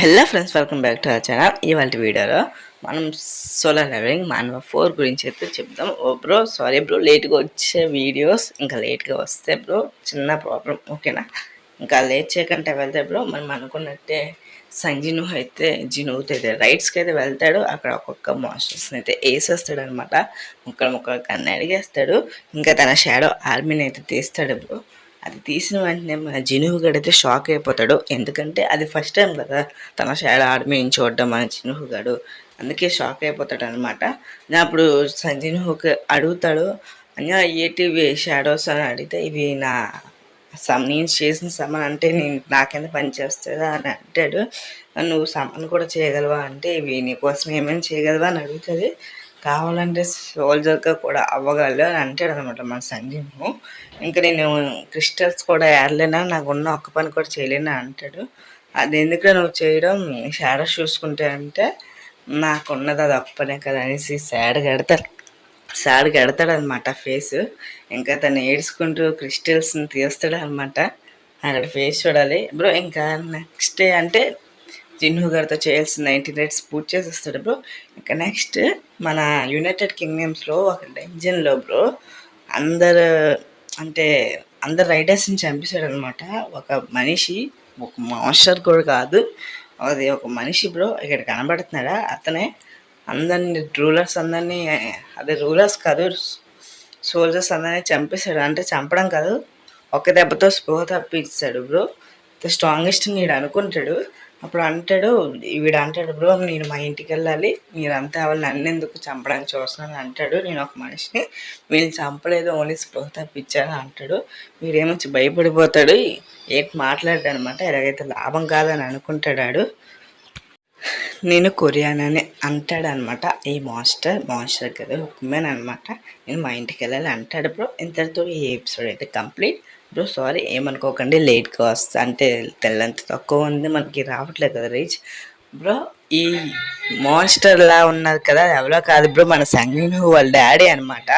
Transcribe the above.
Hello friends welcome back to our channel. ఇవాళ వీడియోలో మనం సోలార్ లెవెలింగ్ మాన్వా ఫోర్ గురించి అయితే చెప్తాం ఓ బ్రో సారీ బ్రో లేట్గా వచ్చే వీడియోస్ ఇంకా లేట్గా వస్తే బ్రో చిన్న ప్రాబ్లం ఓకేనా? ఇంకా లేట్ చేయకుండా వెళ్తే బ్రో మనం అనుకున్నట్టే సంజిను అయితే జినువుతో అయితే రైట్స్కి అయితే వెళ్తాడు. అక్కడ ఒక్కొక్క మాస్టర్స్ని అయితే వేసేస్తాడు అనమాట ముక్కలు ముక్కలు కన్ను అడిగేస్తాడు. ఇంకా తన షాడో ఆర్మీని అయితే తీస్తాడు బ్రో. అది తీసిన వెంటనే మన జినువు గడైతే షాక్ అయిపోతాడు. ఎందుకంటే అది ఫస్ట్ టైం కదా తన షాడో ఆర్మీని చూడడం మన జినువు గడు. అందుకే షాక్ అయిపోతాడు అనమాట అప్పుడు సంజినువుకి అడుగుతాడు అన్న ఏటివి షాడోస్ అని అడిగితే ఇవి నా సమ్ నేను చేసిన సమన్ అంటే నేను నాకెంత పని చేస్తుందా? అని అంటాడు. నువ్వు సమన్ కూడా చేయగలవా? అంటే ఇవి నీకోసం ఏమైనా చేయగలవా? అని అడుగుతుంది. కావాలంటే సోల్జర్గా కూడా అవ్వగల అని అంటాడు అనమాట మన సంజీవ్ ఇంకా నేను క్రిస్టల్స్ కూడా ఏడలేనా నాకు ఉన్న ఒక్క పని కూడా చేయలేనా అంటాడు. అది ఎందుకు నువ్వు చేయడం? షాడోస్ చూసుకుంటే అంటే నాకున్నది అది ఒప్పనే కదా అనేసి సాడ్ కడతాడు. సాడ్ కడతాడు అనమాట ఫేస్. ఇంకా తను ఏడ్చుకుంటూ క్రిస్టల్స్ని తీస్తాడు అనమాట అక్కడ ఫేస్ చూడాలి. బ్రో ఇంకా నెక్స్ట్ డే అంటే జిన్హు గారితో చేయాల్సిన నైంటీ రేట్స్ పూర్తి చేసేస్తాడు బ్రో. ఇంకా నెక్స్ట్ మన యునైటెడ్ కింగ్డమ్స్లో ఒక డెంజన్లో బ్రో అందరు అంటే అందరు రైడర్స్ని చంపేశాడు అనమాట ఒక మనిషి ఒక మాస్టర్ కూడా కాదు. అది ఒక మనిషి బ్రో ఇక్కడ కనబడుతున్నాడా? అతనే అందరిని రూలర్స్ అందరినీ అదే రూలర్స్ కాదు సోల్జర్స్ అందరినీ చంపేశాడు. అంటే చంపడం కాదు ఒక దెబ్బతో స్పృహ తప్పిస్తాడు బ్రో. స్ట్రాంగెస్ట్ నీడు అనుకుంటాడు. అప్పుడు అంటాడు వీడు అంటాడు బ్రో నేను మా ఇంటికి వెళ్ళాలి. మీరంతా వాళ్ళు నన్ను ఎందుకు చంపడానికి చూస్తున్నాను అంటాడు. నేను ఒక మనిషిని. వీళ్ళు చంపలేదు ఓన్లీ స్పృహ తప్పించాను అంటాడు. వీడేమొచ్చి భయపడిపోతాడు. ఏంటి మాట్లాడాడు అనమాట. ఎలాగైతే లాభం కాదని అనుకుంటాడు నేను కొరియాన్ అని అంటాడు అనమాట ఈ మాస్టర్? మాస్టర్ కదా ఉమెన్ అనమాట. నేను మా ఇంటికి వెళ్ళాలి అంటాడు బ్రో. ఇంతటితో ఈ ఎపిసోడ్ అయితే కంప్లీట్. బ్రో సారీ ఏమనుకోకండి లేట్గా వస్తా. అంటే తెల్లంత తక్కువ ఉంది మనకి రావట్లేదు కదా రీచ్ బ్రో ఈ మాన్స్టర్లా ఉన్నది కదా ఎవరో కాదు బ్రో మన సంగీను వాళ్ళ డాడీ అనమాట.